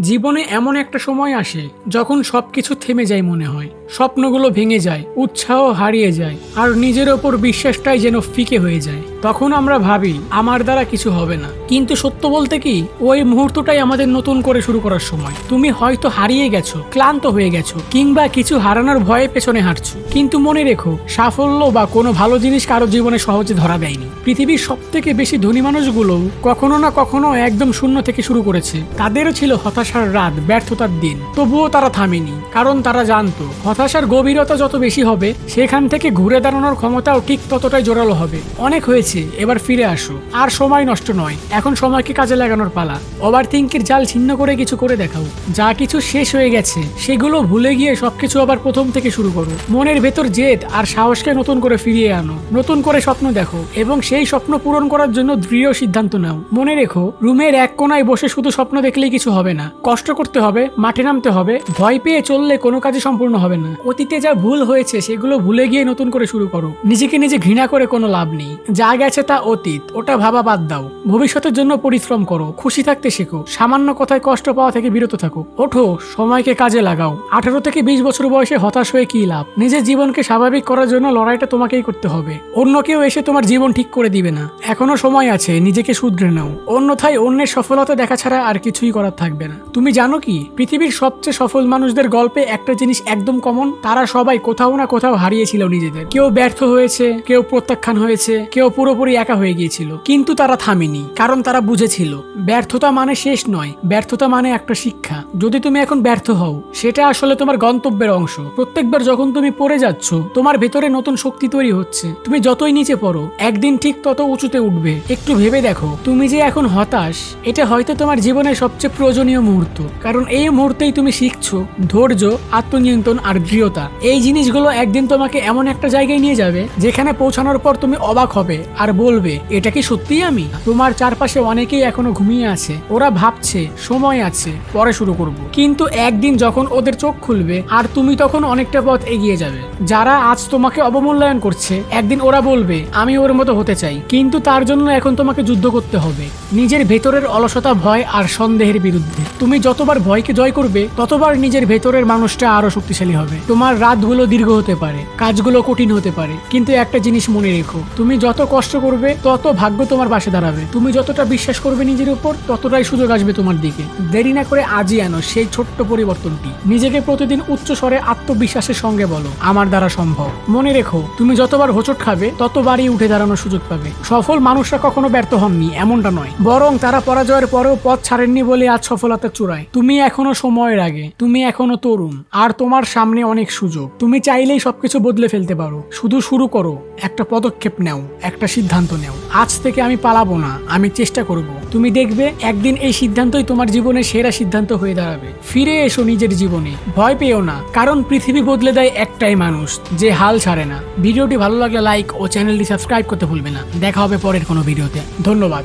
জীবনে এমন একটা সময় আসে যখন সব কিছু থেমে যায় মনে হয়। স্বপ্নগুলো ভেঙে যায়, উৎসাহ হারিয়ে যায়, আর নিজের ওপর বিশ্বাসটাই যেন ফিকে হয়ে যায়। তখন আমরা ভাবি, আমার দ্বারা কিছু হবে না। কিন্তু সত্য বলতে কি, ওই মুহূর্তটাই আমাদের নতুন করে শুরু করার সময়। তুমি হয়তো হারিয়ে গেছো, ক্লান্ত হয়ে গেছো, কিংবা কিছু হারানোর ভয়ে পেছনে হাঁটছো। কিন্তু মনে রেখো, সাফল্য বা কোনো ভালো জিনিস কারও জীবনে সহজে ধরা দেয়নি। পৃথিবীর সব থেকে বেশি ধনী মানুষগুলো কখনো না কখনো একদম শূন্য থেকে শুরু করেছে। তাদেরও ছিল হতাশার রাত, ব্যর্থতার দিন। তবুও তারা থামেনি, কারণ তারা জানতো হতাশার গভীরতা যত বেশি হবে, সেখান থেকে ঘুরে দাঁড়ানোর ক্ষমতাও ঠিক ততটাই জোরালো হবে। অনেক হয়েছে, এবার ফিরে আসো। আর সময় নষ্ট নয়, এখন সময়কে কাজে লাগানোর পালা। ওভার থিঙ্কের জাল ছিন্ন করে কিছু করে দেখাও। যা কিছু শেষ হয়ে গেছে, সেগুলো ভুলে গিয়ে সবকিছু আবার প্রথম থেকে শুরু করো। মনের ভেতর জেদ আর সাহসকে নতুন করে ফিরিয়ে আনো। নতুন করে স্বপ্ন দেখো এবং সেই স্বপ্ন পূরণ করার জন্য দৃঢ় সিদ্ধান্ত নাও। মনে রেখো, রুমের এক কোনায় বসে শুধু স্বপ্ন দেখলেই কিছু হবে না। কষ্ট করতে হবে, মাঠে নামতে হবে, ভয় পেয়ে চললে কোনো কাজে সম্পূর্ণ হবে না। অতীতে যা ভুল হয়েছে সেগুলো ভুলে গিয়ে নতুন করে শুরু করো। নিজেকে নিজে ঘৃণা করে কোনো লাভ নেই। যা গেছে তা অতীত, ওটা ভাবা বাদ দাও। ভবিষ্যতের জন্য পরিশ্রম করো, খুশি থাকতে শেখো। সামান্য কথায় কষ্ট পাওয়া থেকে বিরত থাকো। ওঠো, সময়কে কাজে লাগাও। আঠারো থেকে বিশ বছর বয়সে হতাশ হয়ে কি লাভ? নিজের জীবনকে স্বাভাবিক করার জন্য লড়াইটা তোমাকেই করতে হবে। অন্য কেউ এসে তোমার জীবন ঠিক করে দিবে না। এখনও সময় আছে, নিজেকে শুধরে নাও। অন্যথায় অন্যের সফলতা দেখা ছাড়া আর কিছুই করার থাকবে না। তুমি জানো কি? পৃথিবীর সবচেয়ে সফল মানুষদের গল্পে একটা জিনিস একদম কমন, তারা সবাই কোথাও না কোথাও হারিয়েছিল নিজেদের। কেউ ব্যর্থ হয়েছে, কেউ প্রত্যাখ্যান হয়েছে, কেউ পুরোপুরি একা হয়ে গিয়েছিল। কিন্তু তারা থামেনি, কারণ তারা বুঝেছিল, ব্যর্থতা মানে শেষ নয়, ব্যর্থতা মানে একটা শিক্ষা। যদি তুমি এখন ব্যর্থ হও, সেটা আসলে তোমার গন্তব্যের অংশ। প্রত্যেকবার যখন তুমি পড়ে যাচ্ছ, তোমার ভেতরে নতুন শক্তি তৈরি হচ্ছে। তুমি যতই নিচে পড়ো, একদিন ঠিক তত উঁচুতে উঠবে। একটু ভেবে দেখো, তুমি যে এখন হতাশ, এটা হয়তো তোমার জীবনের সবচেয়ে প্রয়োজনীয় মুহূর্ত। কারণ এই মুহূর্তেই তুমি শিখছো, ধৈর্য, আত্মনিয়ন্ত্রণ আর দৃঢ়তা। এই জিনিসগুলো একদিন তোমাকে এমন একটা জায়গায় নিয়ে যাবে, যেখানে পৌঁছানোর পর তুমি অবাক হবে আর বলবে, এটা কি সত্যিই আমি? তোমার চারপাশে অনেকেই এখনও ঘুমিয়ে আছে। ওরা ভাবছে, সময় আছে, পরে শুরু করব। কিন্তু একদিন যখন ওদের চোখ খুলবে, আর তুমি তখন অনেকটা পথ এগিয়ে যাবে। যারা আজ তোমাকে অবমূল্যায়ন করছে, একদিন ওরা বলবে, আমি ওর মতো হতে চাই। কিন্তু তার জন্য এখন তোমাকে যুদ্ধ করতে হবে। নিজের ভেতরের অলসতা, ভয় আর সন্দেহের বিরুদ্ধে। তুমি যতবার ভয়কে জয় করবে, ততবার নিজের ভেতরের মানুষটা আরও শক্তিশালী হবে। তোমার রাতগুলো দীর্ঘ হতে পারে, কাজগুলো কঠিন হতে পারে, কিন্তু একটা জিনিস মনে রেখো, তুমি যত কষ্ট করবে, তত ভাগ্য তোমার পাশে দাঁড়াবে। তুমি যতটা বিশ্বাস করবে নিজের উপর, ততটাই সুযোগ আসবে তোমার দিকে। দেরি না করে আজই আনো সেই ছোট্ট পরিবর্তনটি। নিজেকে প্রতিদিন উচ্চ স্বরে আত্মবিশ্বাসের সঙ্গে বলো, আমার দ্বারা সম্ভব। মনে রেখো, তুমি যতবার হোঁচট খাবে, ততবারই উঠে দাঁড়ানোর সুযোগ পাবে। সফল মানুষরা কখনো ব্যর্থ হননি, এমনটা নয়। বরং তারা পরাজয়ের পরেও পথ ছাড়েননি বলে আজ সফলতা চূড়ায়। তুমি এখনও সময়ের আগে, তুমি এখনও তরুণ। আর তোমার সামনে অনেক সুযোগ। তুমি চাইলেই সবকিছু বদলে ফেলতে পারো। শুধু শুরু করো, একটা পদক্ষেপ নাও, একটা সিদ্ধান্ত নাও। আজ থেকে আমি পালাবো না, আমি চেষ্টা করব। তুমি দেখবে, একদিন এই সিদ্ধান্তই তোমার জীবনের সেরা সিদ্ধান্ত হয়ে দাঁড়াবে। ফিরে এসো নিজের জীবনে। ভয় পেও না, কারণ পৃথিবী বদলে দেয় একটাই মানুষ, যে হাল ছাড়ে না। ভিডিওটি ভালো লাগলে লাইক ও চ্যানেলটি সাবস্ক্রাইব করতে ভুলবে না। দেখা হবে পরের কোনো ভিডিওতে। ধন্যবাদ।